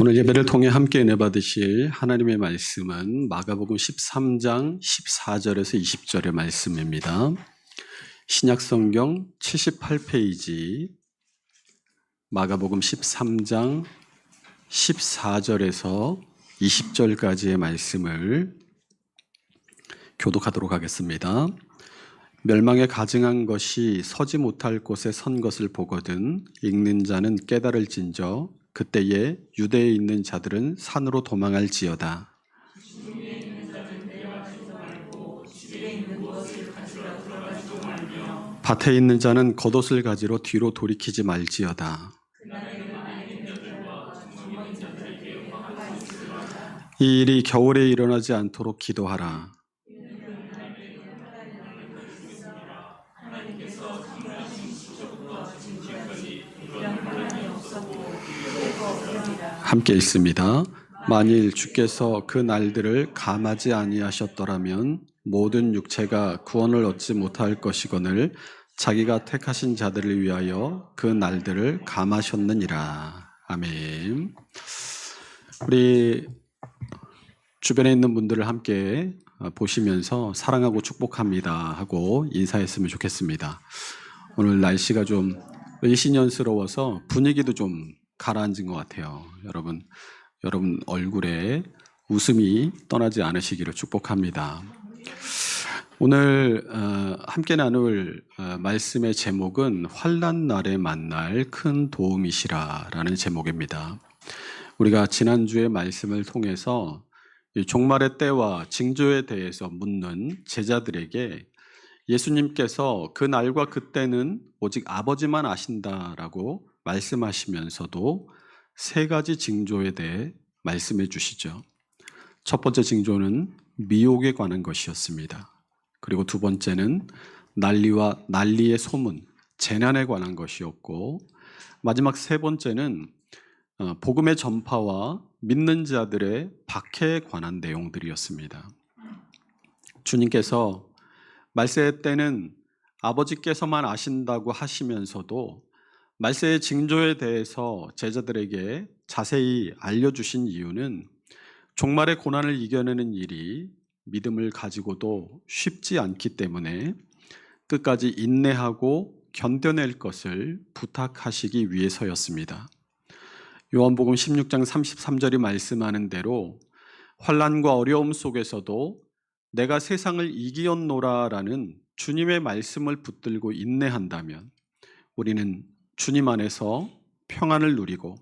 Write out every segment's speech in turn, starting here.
오늘 예배를 통해 함께 은혜 받으실 하나님의 말씀은 마가복음 13장 14절에서 20절의 말씀입니다. 신약 성경 78페이지 마가복음 13장 14절에서 20절까지의 말씀을 교독하도록 하겠습니다. 멸망에 가증한 것이 서지 못할 곳에 선 것을 보거든 읽는 자는 깨달을 진저 그때에 유대에 있는 자들은 산으로 도망할지어다. 밭에 있는 자는 겉옷을 가지러 뒤로 돌이키지 말지어다. 이 일이 겨울에 일어나지 않도록 기도하라. 함께 있습니다. 만일 주께서 그 날들을 감하지 아니하셨더라면 모든 육체가 구원을 얻지 못할 것이거늘 자기가 택하신 자들을 위하여 그 날들을 감하셨느니라. 아멘. 우리 주변에 있는 분들을 함께 보시면서 사랑하고 축복합니다 하고 인사했으면 좋겠습니다. 오늘 날씨가 좀 일신년스러워서 분위기도 좀 가라앉은 것 같아요. 여러분, 여러분 얼굴에 웃음이 떠나지 않으시기를 축복합니다. 오늘 어, 함께 나눌 어, 말씀의 제목은 환란 날에 만날 큰 도움이시라라는 제목입니다. 우리가 지난주의 말씀을 통해서 이 종말의 때와 징조에 대해서 묻는 제자들에게 예수님께서 그 날과 그때는 오직 아버지만 아신다라고 말씀하시면서도 세 가지 징조에 대해 말씀해 주시죠. 첫 번째 징조는 미혹에 관한 것이었습니다. 그리고 두 번째는 난리와 난리의 소문, 재난에 관한 것이었고 마지막 세 번째는 어, 복음의 전파와 믿는 자들의 박해에 관한 내용들이었습니다. 주님께서 말세 때는 아버지께서만 아신다고 하시면서도 말세의 징조에 대해서 제자들에게 자세히 알려주신 이유는 종말의 고난을 이겨내는 일이 믿음을 가지고도 쉽지 않기 때문에 끝까지 인내하고 견뎌낼 것을 부탁하시기 위해서였습니다. 요한복음 16장 33절이 말씀하는 대로 환란과 어려움 속에서도 내가 세상을 이기었노라라는 주님의 말씀을 붙들고 인내한다면 우리는 주님 안에서 평안을 누리고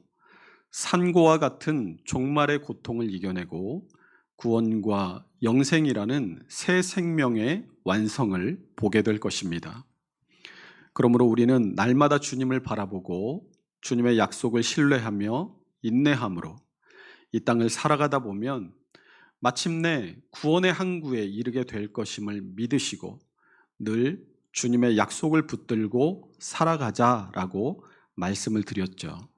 산고와 같은 종말의 고통을 이겨내고 구원과 영생이라는 새 생명의 완성을 보게 될 것입니다. 그러므로 우리는 날마다 주님을 바라보고 주님의 약속을 신뢰하며 인내함으로 이 땅을 살아가다 보면 마침내 구원의 항구에 이르게 될 것임을 믿으시고 늘 주님의 약속을 붙들고 살아가자라고 말씀을 드렸죠.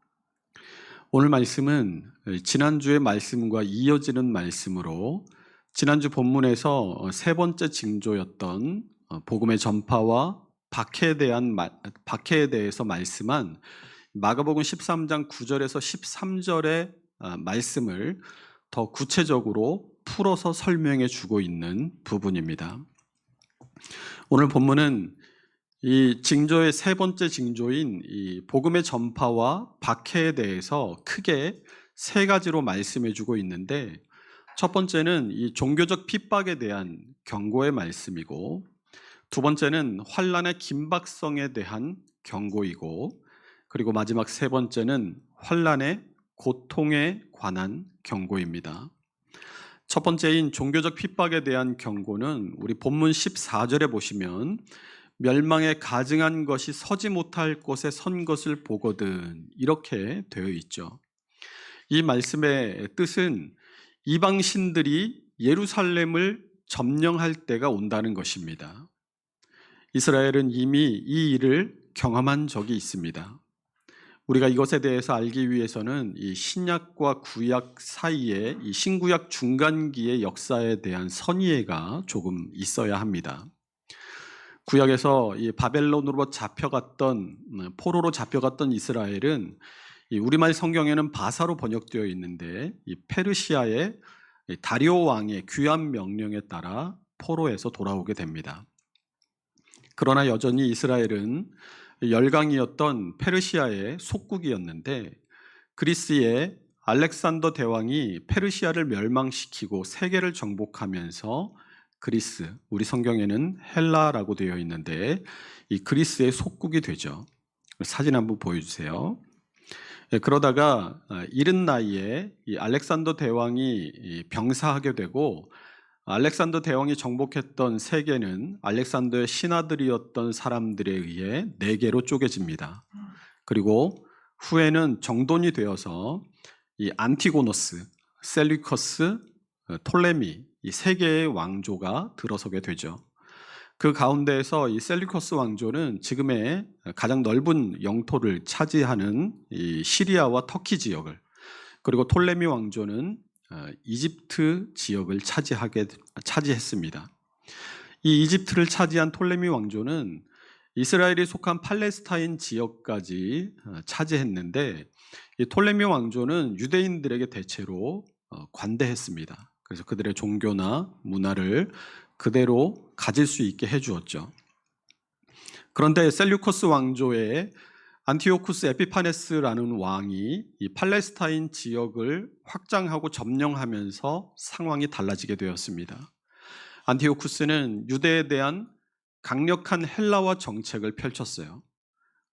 오늘 말씀은 지난주의 말씀과 이어지는 말씀으로 지난주 본문에서 세 번째 징조였던 복음의 전파와 박해에 대한 박해에 대해서 말씀한 마가복음 13장 9절에서 13절의 말씀을 더 구체적으로 풀어서 설명해 주고 있는 부분입니다. 오늘 본문은 이 징조의 세 번째 징조인 이 복음의 전파와 박해에 대해서 크게 세 가지로 말씀해 주고 있는데 첫 번째는 이 종교적 핍박에 대한 경고의 말씀이고 두 번째는 환란의 긴박성에 대한 경고이고 그리고 마지막 세 번째는 환란의 고통에 관한 경고입니다. 첫 번째인 종교적 핍박에 대한 경고는 우리 본문 14절에 보시면 멸망에 가증한 것이 서지 못할 곳에 선 것을 보거든 이렇게 되어 있죠. 이 말씀의 뜻은 이방 신들이 예루살렘을 점령할 때가 온다는 것입니다. 이스라엘은 이미 이 일을 경험한 적이 있습니다. 우리가 이것에 대해서 알기 위해서는 이 신약과 구약 사이에 이 신구약 중간기의 역사에 대한 선이해가 조금 있어야 합니다. 구약에서 이 바벨론으로 잡혀갔던 음, 포로로 잡혀갔던 이스라엘은 이 우리말 성경에는 바사로 번역되어 있는데 이 페르시아의 이 다리오 왕의 귀환 명령에 따라 포로에서 돌아오게 됩니다. 그러나 여전히 이스라엘은 열강이었던 페르시아의 속국이었는데 그리스의 알렉산더 대왕이 페르시아를 멸망시키고 세계를 정복하면서 그리스, 우리 성경에는 헬라라고 되어 있는데 이 그리스의 속국이 되죠. 사진 한번 보여주세요. 예, 그러다가 아, 이른 나이에 이 알렉산더 대왕이 이 병사하게 되고 알렉산더 대왕이 정복했던 세계는 알렉산더의 신하들이었던 사람들에 의해 네 개로 쪼개집니다. 그리고 후에는 정돈이 되어서 이 안티고노스, 셀리커스, 어, 톨레미 이 세 개의 왕조가 들어서게 되죠. 그 가운데에서 이 셀리커스 왕조는 지금의 가장 넓은 영토를 차지하는 이 시리아와 터키 지역을 그리고 톨레미 왕조는 어, 이집트 지역을 차지하게 차지했습니다. 이 이집트를 차지한 톨레미 왕조는 이스라엘이 속한 팔레스타인 지역까지 어, 차지했는데 이 톨레미 왕조는 유대인들에게 대체로 어, 관대했습니다. 그래서 그들의 종교나 문화를 그대로 가질 수 있게 해주었죠. 그런데 셀류커스 왕조의 안티오쿠스 에피파네스라는 왕이 이 팔레스타인 지역을 확장하고 점령하면서 상황이 달라지게 되었습니다. 안티오쿠스는 유대에 대한 강력한 헬라화 정책을 펼쳤어요.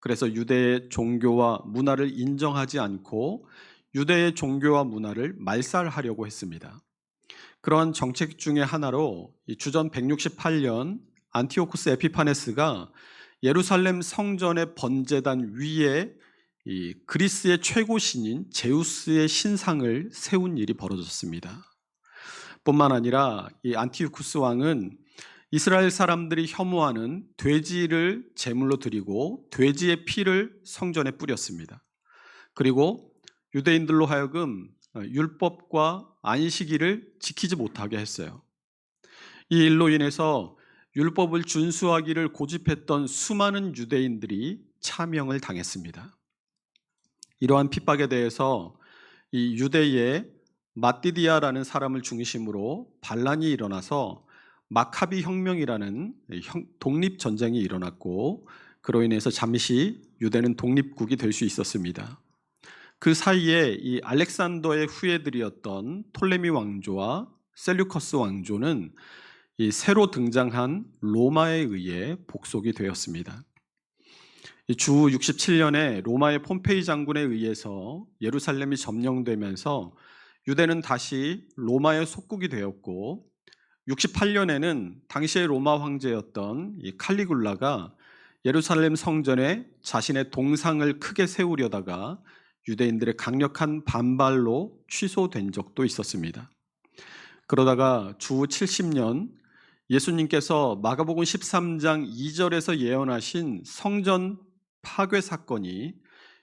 그래서 유대의 종교와 문화를 인정하지 않고 유대의 종교와 문화를 말살하려고 했습니다. 그러한 정책 중의 하나로 이 주전 168년 안티오쿠스 에피파네스가 예루살렘 성전의 번제단 위에 이 그리스의 최고 신인 제우스의 신상을 세운 일이 벌어졌습니다. 뿐만 아니라 이 안티오쿠스 왕은 이스라엘 사람들이 혐오하는 돼지를 제물로 드리고 돼지의 피를 성전에 뿌렸습니다. 그리고 유대인들로 하여금 어, 율법과 안식일을 지키지 못하게 했어요. 이 일로 인해서 율법을 준수하기를 고집했던 수많은 유대인들이 차명을 당했습니다. 이러한 핍박에 대해서 이 유대의 마띠디아라는 사람을 중심으로 반란이 일어나서 마카비 혁명이라는 독립 전쟁이 일어났고 그로 인해서 잠시 유대는 독립국이 될 수 있었습니다. 그 사이에 이 알렉산더의 후예들이었던 톨레미 왕조와 셀류커스 왕조는 이 새로 등장한 로마에 의해 복속이 되었습니다. 주 67년에 로마의 폼페이 장군에 의해서 예루살렘이 점령되면서 유대는 다시 로마의 속국이 되었고 68년에는 당시의 로마 황제였던 이 칼리굴라가 예루살렘 성전에 자신의 동상을 크게 세우려다가 유대인들의 강력한 반발로 취소된 적도 있었습니다. 그러다가 주 70년 예수님께서 마가복음 13장 2절에서 예언하신 성전 파괴 사건이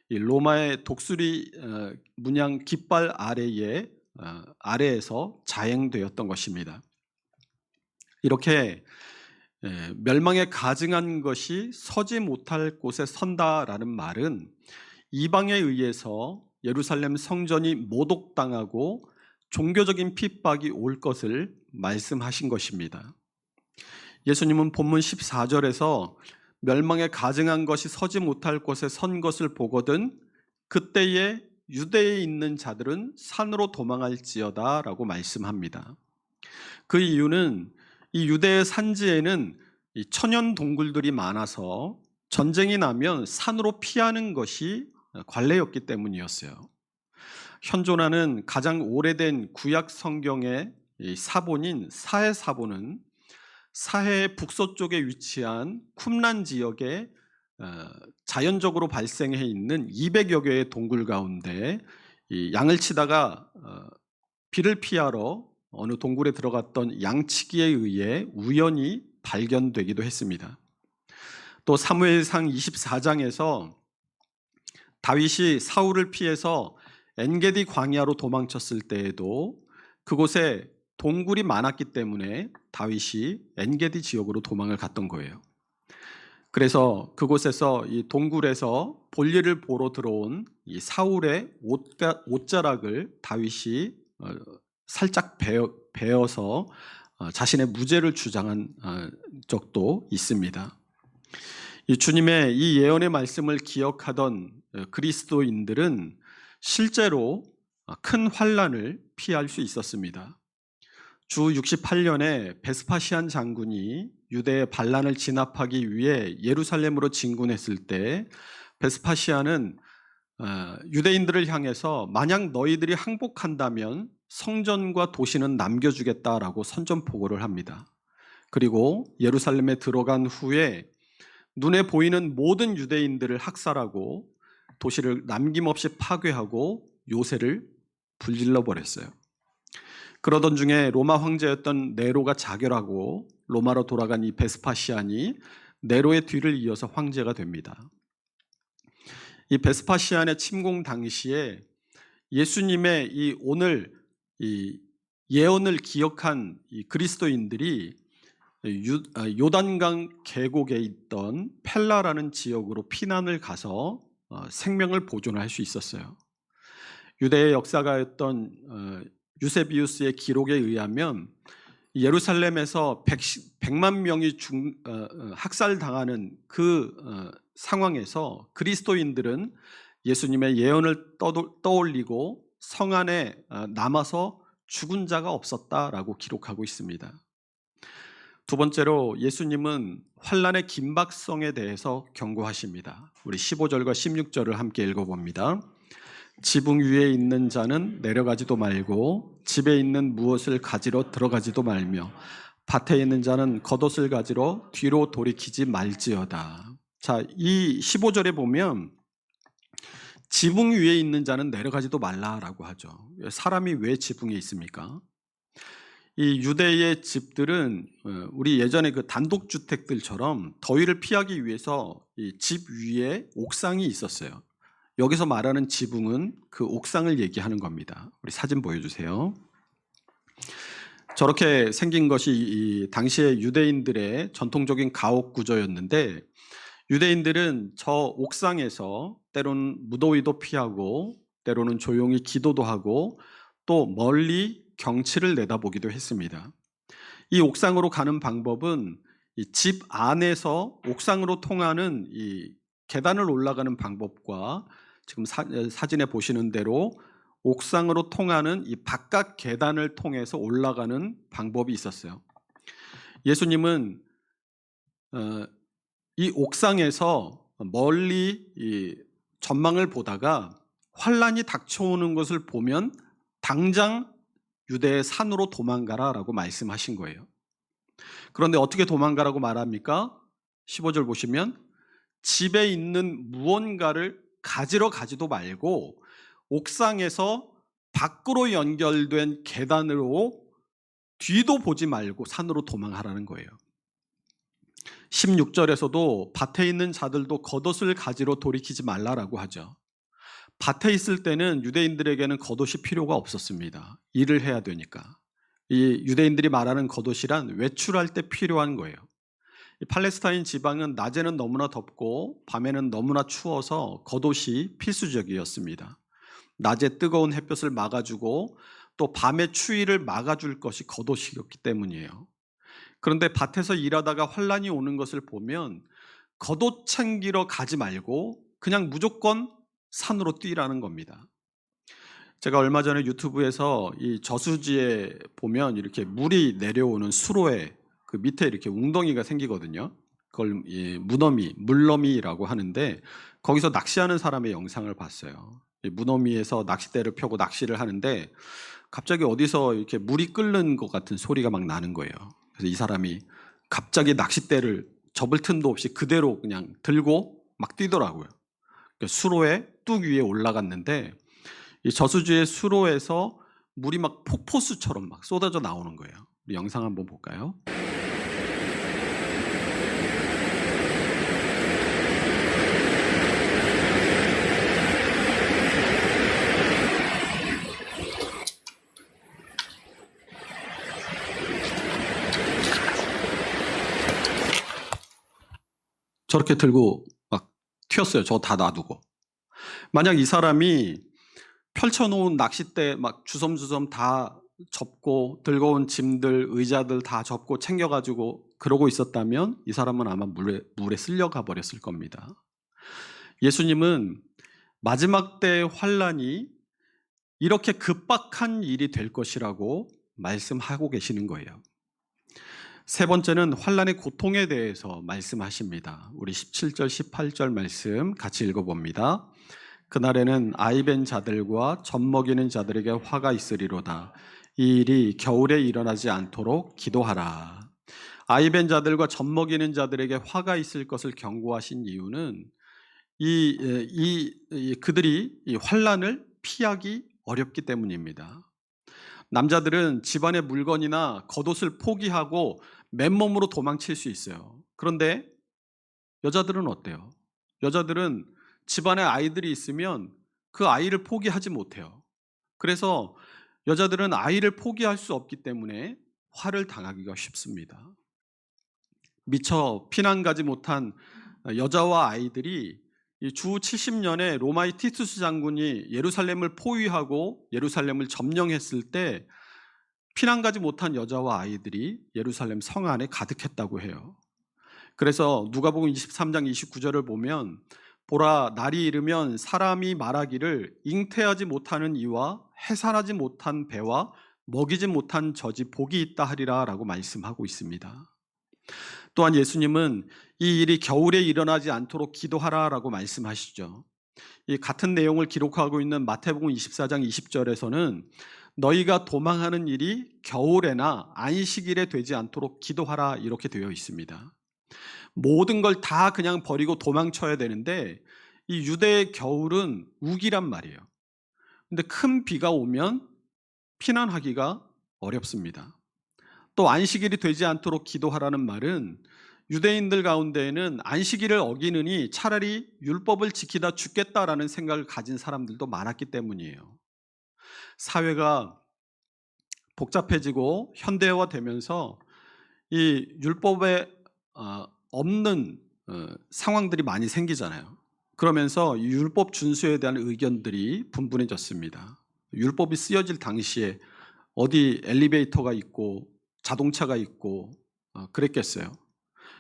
로마의 독수리 어, 문양 깃발 아래에 어, 아래에서 자행되었던 것입니다. 이렇게 멸망에 가증한 것이 서지 못할 곳에 선다라는 말은 이방에 의해서 예루살렘 성전이 모독당하고 종교적인 핍박이 올 것을 말씀하신 것입니다. 예수님은 본문 14절에서 멸망에 가증한 것이 서지 못할 곳에 선 것을 보거든 그때에 유대에 있는 자들은 산으로 도망할지어다 라고 말씀합니다. 그 이유는 이 유대의 산지에는 이 천연 동굴들이 많아서 전쟁이 나면 산으로 피하는 것이 관례였기 때문이었어요. 현존하는 가장 오래된 구약 성경의 사본인 사해 사본은 사해 북서쪽에 위치한 쿰란 지역에 어, 자연적으로 발생해 있는 200여 개의 동굴 가운데 양을 치다가 어, 비를 피하러 어느 동굴에 들어갔던 양치기에 의해 우연히 발견되기도 했습니다. 또 사무엘상 24장에서 다윗이 사울을 피해서 엔게디 광야로 도망쳤을 때에도 그곳에 동굴이 많았기 때문에 다윗이 엔게디 지역으로 도망을 갔던 거예요. 그래서 그곳에서 이 동굴에서 볼일을 보러 들어온 이 사울의 옷가, 옷자락을 다윗이 어, 살짝 베어, 베어서 어, 자신의 무죄를 주장한 어, 적도 있습니다. 이 주님의 이 예언의 말씀을 기억하던 어, 그리스도인들은 실제로 어, 큰 환란을 피할 수 있었습니다. 주 68년에 베스파시안 장군이 유대의 반란을 진압하기 위해 예루살렘으로 진군했을 때 베스파시안은 어, 유대인들을 향해서 만약 너희들이 항복한다면 성전과 도시는 남겨주겠다라고 선전포고를 합니다. 그리고 예루살렘에 들어간 후에 눈에 보이는 모든 유대인들을 학살하고 도시를 남김없이 파괴하고 요새를 불질러 버렸어요. 그러던 중에 로마 황제였던 네로가 자결하고 로마로 돌아간 이 베스파시안이 네로의 뒤를 이어서 황제가 됩니다. 이 베스파시안의 침공 당시에 예수님의 이 오늘 이 예언을 기억한 이 그리스도인들이 유- 아, 요단강 계곡에 있던 펠라라는 지역으로 피난을 가서 어, 생명을 보존할 수 있었어요. 유대의 역사가였던 어, 유세비우스의 기록에 의하면 예루살렘에서 100, 만 명이 중, 어, 어, 학살당하는 그 어, 상황에서 그리스도인들은 예수님의 예언을 떠올리고 성 안에 어, 남아서 죽은 자가 없었다라고 기록하고 있습니다. 두 번째로 예수님은 환란의 긴박성에 대해서 경고하십니다. 우리 15절과 16절을 함께 읽어봅니다. 지붕 위에 있는 자는 내려가지도 말고 집에 있는 무엇을 가지러 들어가지도 말며 밭에 있는 자는 겉옷을 가지러 뒤로 돌이키지 말지어다. 자, 이 15절에 보면 지붕 위에 있는 자는 내려가지도 말라라고 하죠. 사람이 왜 지붕에 있습니까? 이 유대의 집들은 어, 우리 예전에 그 단독 주택들처럼 더위를 피하기 위해서 이집 위에 옥상이 있었어요. 여기서 말하는 지붕은 그 옥상을 얘기하는 겁니다. 우리 사진 보여주세요. 저렇게 생긴 것이 이 당시의 유대인들의 전통적인 가옥 구조였는데 유대인들은 저 옥상에서 때로는 무더위도 피하고 때로는 조용히 기도도 하고 또 멀리 경치를 내다보기도 했습니다. 이 옥상으로 가는 방법은 이집 안에서 옥상으로 통하는 이 계단을 올라가는 방법과 지금 사, 사진에 보시는 대로 옥상으로 통하는 이 바깥 계단을 통해서 올라가는 방법이 있었어요. 예수님은 어, 이 옥상에서 멀리 이 전망을 보다가 환란이 닥쳐오는 것을 보면 당장 유대의 산으로 도망가라라고 말씀하신 거예요. 그런데 어떻게 도망가라고 말합니까? 15절 보시면 집에 있는 무언가를 가지러 가지도 말고 옥상에서 밖으로 연결된 계단으로 뒤도 보지 말고 산으로 도망하라는 거예요. 16절에서도 밭에 있는 자들도 겉옷을 가지러 돌이키지 말라라고 하죠. 밭에 있을 때는 유대인들에게는 겉옷이 필요가 없었습니다. 일을 해야 되니까. 이 유대인들이 말하는 겉옷이란 외출할 때 필요한 거예요. 이 팔레스타인 지방은 낮에는 너무나 덥고 밤에는 너무나 추워서 겉옷이 필수적이었습니다. 낮에 뜨거운 햇볕을 막아주고 또 밤의 추위를 막아줄 것이 겉옷이었기 때문이에요. 그런데 밭에서 일하다가 환란이 오는 것을 보면 겉옷 챙기러 가지 말고 그냥 무조건 산으로 뛰라는 겁니다. 제가 얼마 전에 유튜브에서 이 저수지에 보면 이렇게 물이 내려오는 수로에 그 밑에 이렇게 웅덩이가 생기거든요. 그걸 이 무너미, 물너미라고 하는데 거기서 낚시하는 사람의 영상을 봤어요. 이 무너미에서 낚싯대를 펴고 낚시를 하는데 갑자기 어디서 이렇게 물이 끓는 것 같은 소리가 막 나는 거예요. 그래서 이 사람이 갑자기 낚싯대를 접을 틈도 없이 그대로 그냥 들고 막 뛰더라고요. 그러니까 수로에 뚝 위에 올라갔는데 이 저수지의 수로에서 물이 막 폭포수처럼 막 쏟아져 나오는 거예요. 우리 영상 한번 볼까요? 저렇게 들고 막 튀었어요. 저 다 놔두고. 만약 이 사람이 펼쳐놓은 낚싯대 막 주섬주섬 다 접고 들고 온 짐들, 의자들 다 접고 챙겨가지고 그러고 있었다면 이 사람은 아마 물에, 물에 쓸려가 버렸을 겁니다. 예수님은 마지막 때의 환란이 이렇게 급박한 일이 될 것이라고 말씀하고 계시는 거예요. 세 번째는 환란의 고통에 대해서 말씀하십니다. 우리 17절, 18절 말씀 같이 읽어 봅니다. 그날에는 아이벤 자들과 젖 먹이는 자들에게 화가 있으리로다. 이 일이 겨울에 일어나지 않도록 기도하라. 아이벤 자들과 젖 먹이는 자들에게 화가 있을 것을 경고하신 이유는 이, 이, 이 그들이 이 환란을 피하기 어렵기 때문입니다. 남자들은 집안의 물건이나 겉옷을 포기하고 맨몸으로 도망칠 수 있어요. 그런데 여자들은 어때요? 여자들은 집안에 아이들이 있으면 그 아이를 포기하지 못해요. 그래서 여자들은 아이를 포기할 수 없기 때문에 화를 당하기가 쉽습니다. 미처 피난 가지 못한 여자와 아이들이 주 70년에 로마의 티투스 장군이 예루살렘을 포위하고 예루살렘을 점령했을 때 피난 가지 못한 여자와 아이들이 예루살렘 성 안에 가득했다고 해요. 그래서 누가복음 23장 29절을 보면 보라 날이 이르면 사람이 말하기를 잉태하지 못하는 이와 해산하지 못한 배와 먹이지 못한 젖이 복이 있다 하리라라고 말씀하고 있습니다. 또한 예수님은 이 일이 겨울에 일어나지 않도록 기도하라라고 말씀하시죠. 이 같은 내용을 기록하고 있는 마태복음 24장 20절에서는 너희가 도망하는 일이 겨울에나 안식일에 되지 않도록 기도하라 이렇게 되어 있습니다. 모든 걸 다 그냥 버리고 도망쳐야 되는데 이 유대의 겨울은 우기란 말이에요. 근데 큰 비가 오면 피난하기가 어렵습니다. 또 안식일이 되지 않도록 기도하라는 말은 유대인들 가운데에는 안식일을 어기느니 차라리 율법을 지키다 죽겠다라는 생각을 가진 사람들도 많았기 때문이에요. 사회가 복잡해지고 현대화되면서 이 율법에 어, 없는 어, 상황들이 많이 생기잖아요. 그러면서 율법 준수에 대한 의견들이 분분해졌습니다. 율법이 쓰여질 당시에 어디 엘리베이터가 있고 자동차가 있고 어, 그랬겠어요.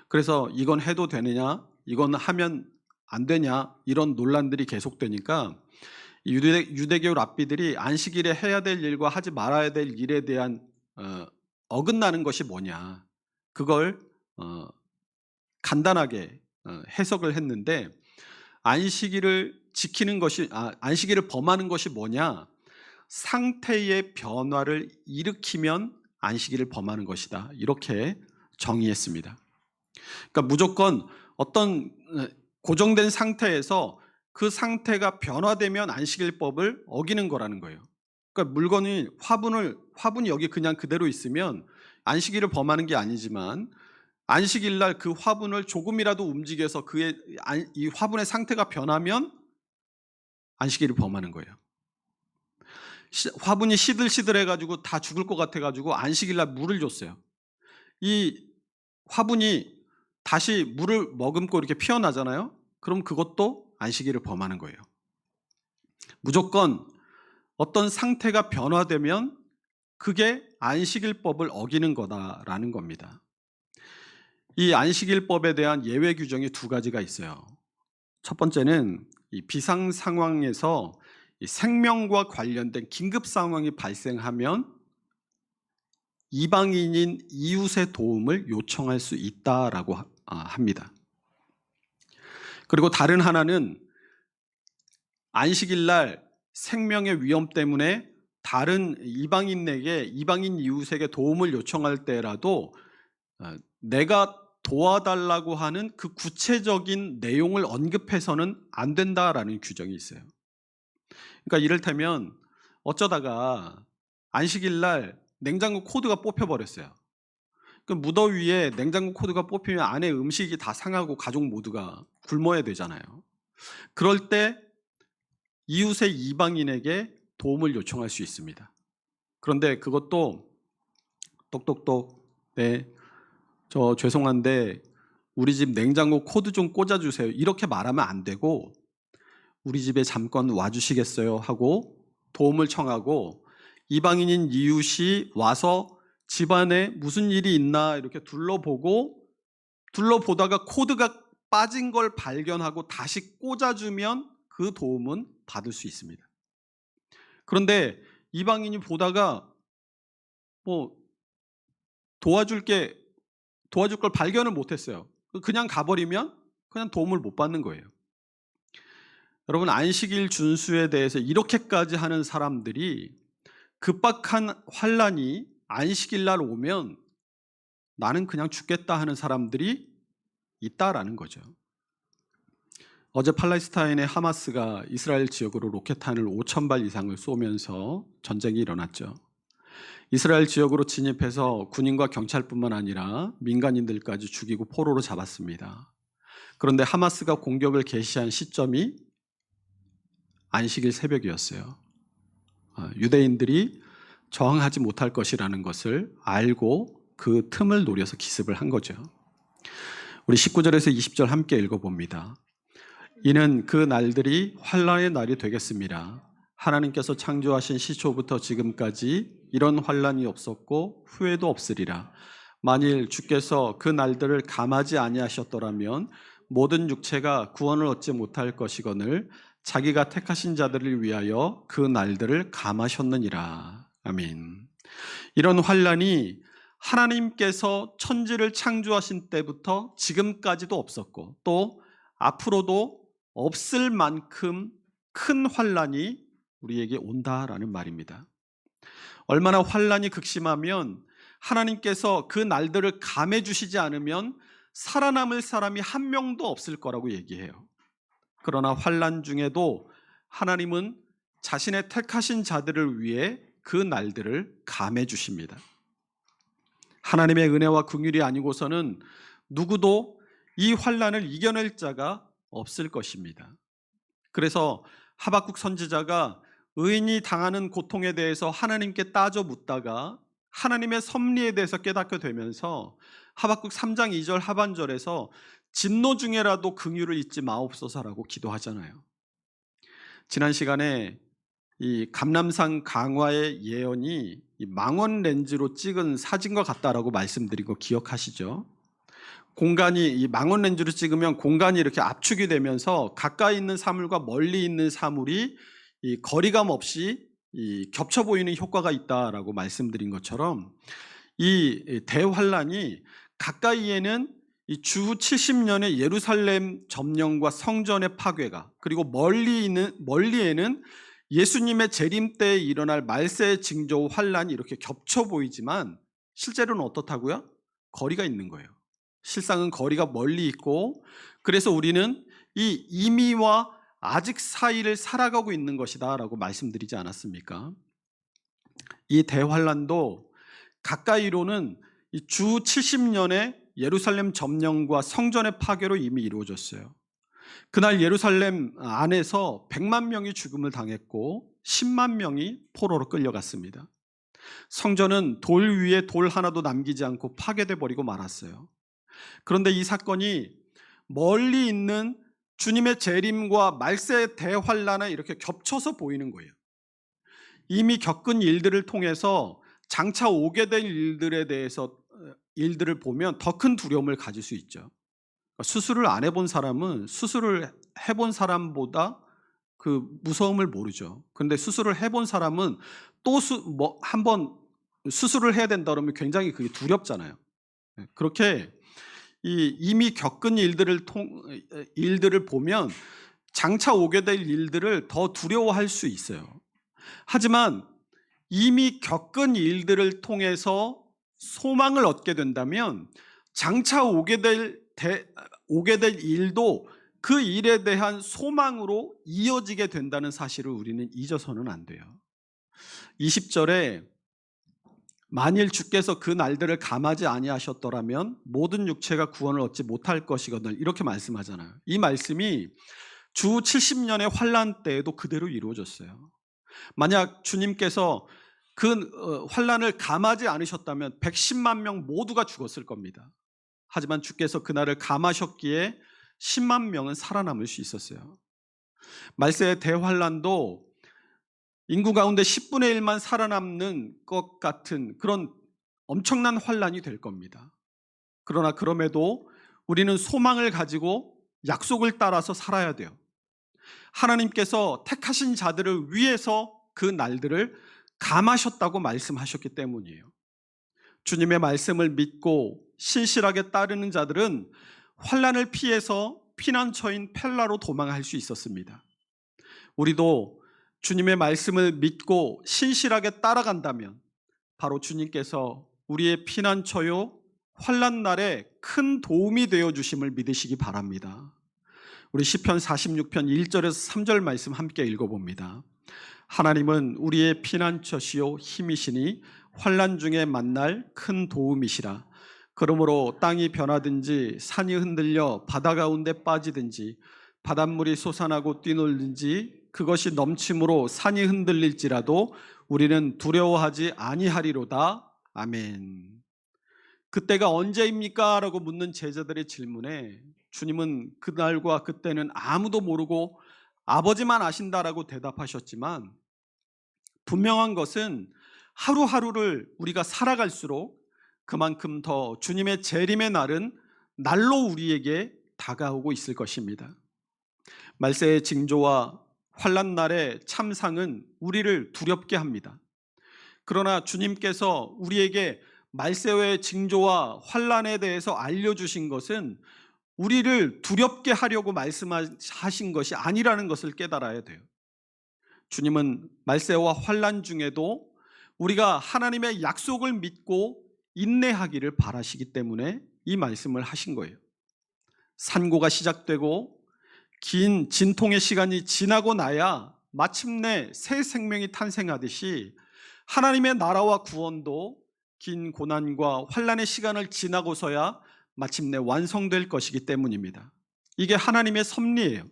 그래서 이건 해도 되느냐, 이건 하면 안 되냐 이런 논란들이 계속되니까 유대, 유대교 랍비들이 안식일에 해야 될 일과 하지 말아야 될 일에 대한 어, 어긋나는 것이 뭐냐 그걸 어, 간단하게 어, 해석을 했는데 안식일을 지키는 것이 아, 안식일을 범하는 것이 뭐냐 상태의 변화를 일으키면 안식일을 범하는 것이다 이렇게 정의했습니다. 그러니까 무조건 어떤 어, 고정된 상태에서 그 상태가 변화되면 안식일법을 어기는 거라는 거예요. 그러니까 물건이 화분을 화분이 여기 그냥 그대로 있으면 안식일을 범하는 게 아니지만 안식일 날 그 화분을 조금이라도 움직여서 그의 이 화분의 상태가 변하면 안식일을 범하는 거예요. 화분이 시들시들해 가지고 다 죽을 것 같아 가지고 안식일 날 물을 줬어요. 이 화분이 다시 물을 머금고 이렇게 피어나잖아요. 그럼 그것도 안식일을 범하는 거예요. 무조건 어떤 상태가 변화되면 그게 안식일법을 어기는 거다라는 겁니다. 이 안식일법에 대한 예외 규정이 두 가지가 있어요. 첫 번째는 이 비상 상황에서 생명과 관련된 긴급 상황이 발생하면 이방인인 이웃의 도움을 요청할 수 있다라고 아, 합니다. 그리고 다른 하나는 안식일 날 생명의 위험 때문에 다른 이방인에게 이방인 이웃에게 도움을 요청할 때라도 어, 내가 도와달라고 하는 그 구체적인 내용을 언급해서는 안 된다라는 규정이 있어요. 그러니까 이를테면 어쩌다가 안식일 날 냉장고 코드가 뽑혀 버렸어요. 그 무더위에 냉장고 코드가 뽑히면 안에 음식이 다 상하고 가족 모두가 굶어야 되잖아요. 그럴 때 이웃의 이방인에게 도움을 요청할 수 있습니다. 그런데 그것도 똑똑똑 네, 저 죄송한데 우리 집 냉장고 코드 좀 꽂아 주세요. 이렇게 말하면 안 되고 우리 집에 잠깐 와주시겠어요? 하고 도움을 청하고 이방인인 이웃이 와서 집안에 무슨 일이 있나 이렇게 둘러보고 둘러보다가 코드가 빠진 걸 발견하고 다시 꽂아주면 그 도움은 받을 수 있습니다. 그런데 이방인이 보다가 뭐 도와줄 게 도와줄 걸 발견을 못했어요. 그냥 가버리면 그냥 도움을 못 받는 거예요. 여러분 안식일 준수에 대해서 이렇게까지 하는 사람들이 급박한 환란이 안식일 날 오면 나는 그냥 죽겠다 하는 사람들이 있다라는 거죠. 어제 팔레스타인의 하마스가 이스라엘 지역으로 로켓탄을 5천 발 이상을 쏘면서 전쟁이 일어났죠. 이스라엘 지역으로 진입해서 군인과 경찰뿐만 아니라 민간인들까지 죽이고 포로로 잡았습니다. 그런데 하마스가 공격을 개시한 시점이 안식일 새벽이었어요. 아, 유대인들이 저항하지 못할 것이라는 것을 알고 그 틈을 노려서 기습을 한 거죠. 우리 19절에서 20절 함께 읽어봅니다. 이는 그 날들이 환란의 날이 되겠습니다. 하나님께서 창조하신 시초부터 지금까지 이런 환란이 없었고 후회도 없으리라. 만일 주께서 그 날들을 감하지 아니하셨더라면 모든 육체가 구원을 얻지 못할 것이거늘 자기가 택하신 자들을 위하여 그 날들을 감하셨느니라. 아멘. 이런 환란이 하나님께서 천지를 창조하신 때부터 지금까지도 없었고 또 앞으로도 없을 만큼 큰 환란이 우리에게 온다라는 말입니다. 얼마나 환란이 극심하면 하나님께서 그 날들을 감해 주시지 않으면 살아남을 사람이 한 명도 없을 거라고 얘기해요. 그러나 환란 중에도 하나님은 자신의 택하신 자들을 위해 그 날들을 감해 주십니다. 하나님의 은혜와 긍휼이 아니고서는 누구도 이 환란을 이겨낼 자가 없을 것입니다. 그래서 하박국 선지자가 의인이 당하는 고통에 대해서 하나님께 따져 묻다가 하나님의 섭리에 대해서 깨닫게 되면서 하박국 3장 2절 하반절에서 진노 중에라도 긍휼을 잊지 마옵소서라고 기도하잖아요. 지난 시간에 이 감남산 강화의 예언이 이 망원 렌즈로 찍은 사진과 같다라고 말씀드린 거 기억하시죠? 공간이 이 망원 렌즈로 찍으면 공간이 이렇게 압축이 되면서 가까이 있는 사물과 멀리 있는 사물이 이 거리감 없이 이 겹쳐 보이는 효과가 있다라고 말씀드린 것처럼 이 대환란이 가까이에는 이주 70년의 예루살렘 점령과 성전의 파괴가 그리고 멀리 있는 멀리에는 예수님의 재림 때에 일어날 말세 징조 환란이 이렇게 겹쳐 보이지만 실제로는 어떻다고요? 거리가 있는 거예요. 실상은 거리가 멀리 있고 그래서 우리는 이 이미와 아직 사이를 살아가고 있는 것이다라고 말씀드리지 않았습니까? 이 대환란도 가까이로는 주 70년의 예루살렘 점령과 성전의 파괴로 이미 이루어졌어요. 그날 예루살렘 안에서 100만 명이 죽음을 당했고 10만 명이 포로로 끌려갔습니다. 성전은 돌 위에 돌 하나도 남기지 않고 파괴돼 버리고 말았어요. 그런데 이 사건이 멀리 있는 주님의 재림과 말세 대환란에 이렇게 겹쳐서 보이는 거예요. 이미 겪은 일들을 통해서 장차 오게 될 일들에 대해서 일들을 보면 더 큰 두려움을 가질 수 있죠. 그러니까 수술을 안 해본 사람은 수술을 해본 사람보다 그 무서움을 모르죠. 근데 수술을 해본 사람은 또뭐한번 수술을 해야 된다 그러면 굉장히 그게 두렵잖아요. 네, 그렇게 이 이미 겪은 일들을 통 일들을 보면 장차 오게 될 일들을 더 두려워할 수 있어요. 하지만 이미 겪은 일들을 통해서 소망을 얻게 된다면 장차 오게 될 대, 오게 될 일도 그 일에 대한 소망으로 이어지게 된다는 사실을 우리는 잊어서는 안 돼요. 20절에 만일 주께서 그 날들을 감하지 아니하셨더라면 모든 육체가 구원을 얻지 못할 것이거늘 이렇게 말씀하잖아요. 이 말씀이 주 70년의 환란 때에도 그대로 이루어졌어요. 만약 주님께서 그 어, 환란을 감하지 않으셨다면 110만 명 모두가 죽었을 겁니다. 하지만 주께서 그날을 감하셨기에 10만 명은 살아남을 수 있었어요. 말세의 대환란도 인구 가운데 10분의 1만 살아남는 것 같은 그런 엄청난 환란이 될 겁니다. 그러나 그럼에도 우리는 소망을 가지고 약속을 따라서 살아야 돼요. 하나님께서 택하신 자들을 위해서 그 날들을 감하셨다고 말씀하셨기 때문이에요. 주님의 말씀을 믿고 신실하게 따르는 자들은 환란을 피해서 피난처인 펠라로 도망할 수 있었습니다. 우리도 주님의 말씀을 믿고 신실하게 따라간다면 바로 주님께서 우리의 피난처요 환란 날에 큰 도움이 되어 주심을 믿으시기 바랍니다. 우리 시편 46편 1절에서 3절 말씀 함께 읽어 봅니다. 하나님은 우리의 피난처시요 힘이시니 환란 중에 만날 큰 도움이시라. 그러므로 땅이 변하든지 산이 흔들려 바다 가운데 빠지든지 바닷물이 솟아나고 뛰놀든지 그것이 넘침으로 산이 흔들릴지라도 우리는 두려워하지 아니하리로다. 아멘. 그때가 언제입니까? 라고 묻는 제자들의 질문에 주님은 그날과 그때는 아무도 모르고 아버지만 아신다라고 대답하셨지만 분명한 것은 하루하루를 우리가 살아갈수록 그만큼 더 주님의 재림의 날은 날로 우리에게 다가오고 있을 것입니다. 말세의 징조와 환란 날의 참상은 우리를 두렵게 합니다. 그러나 주님께서 우리에게 말세의 징조와 환란에 대해서 알려주신 것은 우리를 두렵게 하려고 말씀하신 것이 아니라는 것을 깨달아야 돼요. 주님은 말세와 환란 중에도 우리가 하나님의 약속을 믿고 인내하기를 바라시기 때문에 이 말씀을 하신 거예요. 산고가 시작되고 긴 진통의 시간이 지나고 나야 마침내 새 생명이 탄생하듯이 하나님의 나라와 구원도 긴 고난과 환란의 시간을 지나고서야 마침내 완성될 것이기 때문입니다. 이게 하나님의 섭리예요.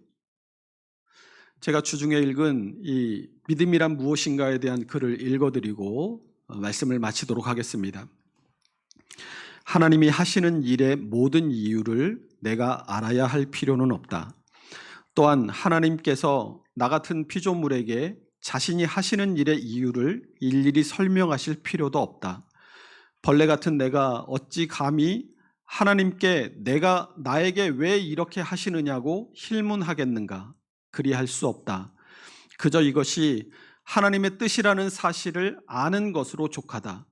제가 주중에 읽은 이 믿음이란 무엇인가에 대한 글을 읽어드리고 어, 말씀을 마치도록 하겠습니다. 하나님이 하시는 일의 모든 이유를 내가 알아야 할 필요는 없다. 또한 하나님께서 나 같은 피조물에게 자신이 하시는 일의 이유를 일일이 설명하실 필요도 없다. 벌레 같은 내가 어찌 감히 하나님께 내가 나에게 왜 이렇게 하시느냐고 힐문하겠는가? 그리할 수 없다. 그저 이것이 하나님의 뜻이라는 사실을 아는 것으로 족하다.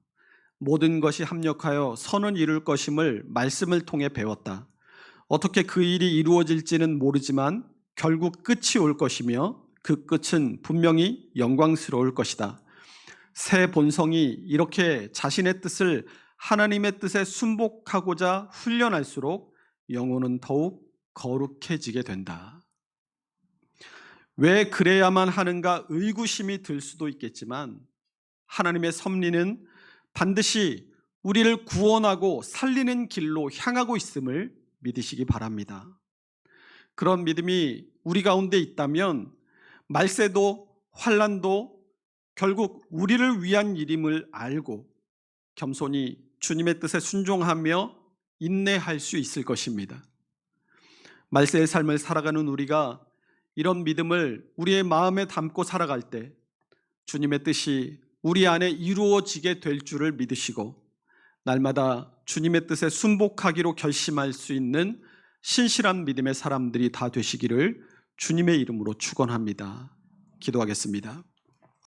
모든 것이 합력하여 선을 이룰 것임을 말씀을 통해 배웠다. 어떻게 그 일이 이루어질지는 모르지만 결국 끝이 올 것이며 그 끝은 분명히 영광스러울 것이다. 새 본성이 이렇게 자신의 뜻을 하나님의 뜻에 순복하고자 훈련할수록 영혼은 더욱 거룩해지게 된다. 왜 그래야만 하는가 의구심이 들 수도 있겠지만 하나님의 섭리는 반드시 우리를 구원하고 살리는 길로 향하고 있음을 믿으시기 바랍니다. 그런 믿음이 우리 가운데 있다면 말세도 환란도 결국 우리를 위한 일임을 알고 겸손히 주님의 뜻에 순종하며 인내할 수 있을 것입니다. 말세의 삶을 살아가는 우리가 이런 믿음을 우리의 마음에 담고 살아갈 때 주님의 뜻이 우리 안에 이루어지게 될 줄을 믿으시고 날마다 주님의 뜻에 순복하기로 결심할 수 있는 신실한 믿음의 사람들이 다 되시기를 주님의 이름으로 축원합니다. 기도하겠습니다.